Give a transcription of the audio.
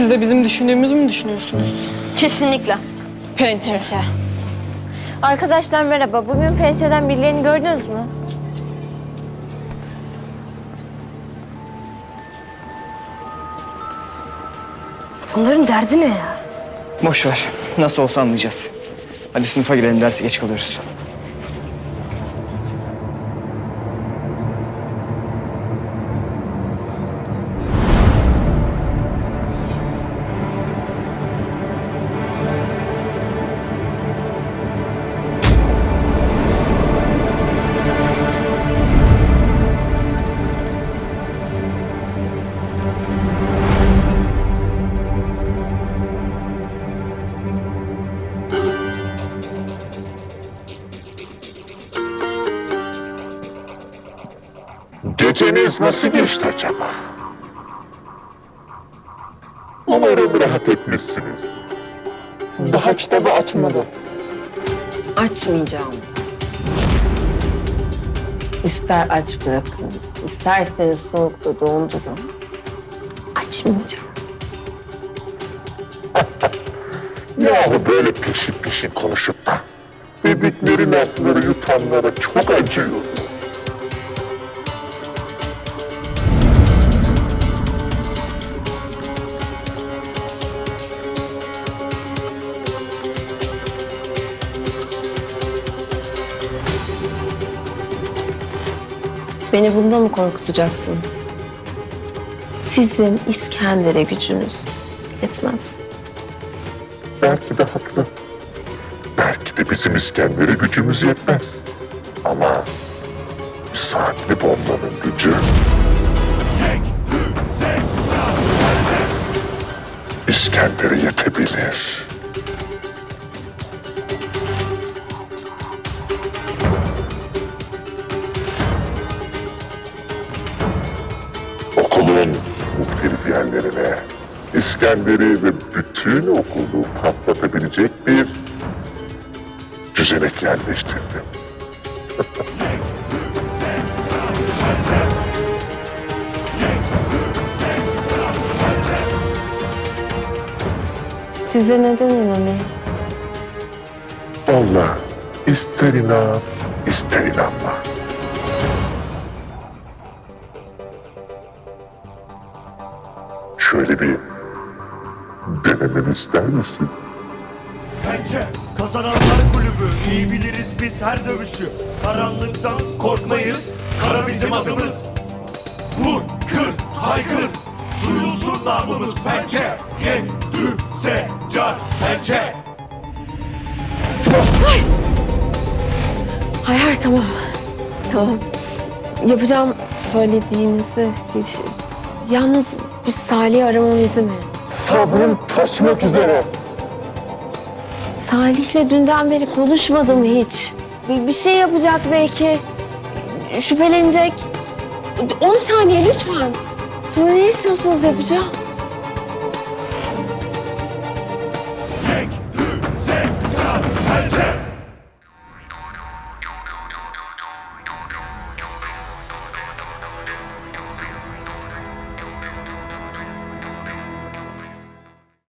Siz de bizim düşündüğümüzü mü düşünüyorsunuz? Kesinlikle. Pençe. Pençe. Arkadaşlar merhaba. Bugün pençeden birilerini gördünüz mü? Bunların derdi ne ya? Boş ver. Nasıl olsa anlayacağız. Hadi sınıfa girelim. Derse geç kalıyoruz. Geceniz nasıl geçti acaba? Umarım rahat etmişsiniz. Daha kitabı açmadım. Açmayacağım. İster aç bırakın, isterseniz soğukta dondurun. Açmayacağım. Yahu böyle peşin peşin konuşup da bebeklerin lafları yutanlara çok acıyor. Beni bunda mı korkutacaksınız? Sizin İskender'e gücünüz yetmez. Belki de haklı. Belki de bizim İskender'e gücümüz yetmez. Ama bir saatli bombanın gücü... İskender'e yetebilir. Muhtelif yerlerine İskender'i ve bütün okulu patlatabilecek bir düzenek yerleştirdim. Size neden inanayım? Vallahi ister inan, ister inanma. Şöyle bir denememi ister misin? Pençe kazananlar kulübü iyi biliriz biz her dövüşü Karanlıktan korkmayız Kara bizim adımız Vur kır haykır Duyulsun namımız pençe Ye dü se car pençe Hayır hayır tamam. Tamam. Yapacağım söylediğinizi. Yalnız bir Salih'i izin verin. Sabrım taşmak üzere. Salih'le dünden beri konuşmadım hiç. Bir, bir şey yapacak belki. Şüphelenecek. 10 saniye lütfen. Sonra ne istiyorsanız yapacağım.